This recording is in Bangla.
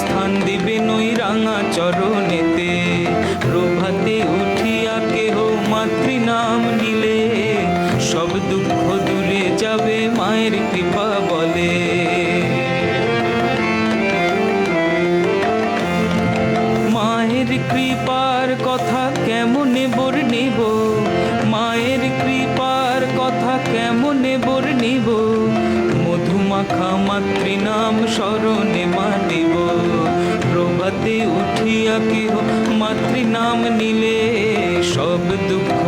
স্থান দিবে নই রাঙা চরণেতে। প্রভাতে উঠিয়া কেহ মাতৃনাম নিলে। সব দুঃখ দূরে যাবে মায়ের কৃপা বলে। মায়ের কৃপার কথা কেমনে বর্ণিব মায়ের কৃপার কথা কেমনে বর্ণিব মধুমাখা মাতৃনাম স্মরণে মাতিব প্রভাতে উঠিয়া কেহ মাতৃনাম নিলে সব দুঃখ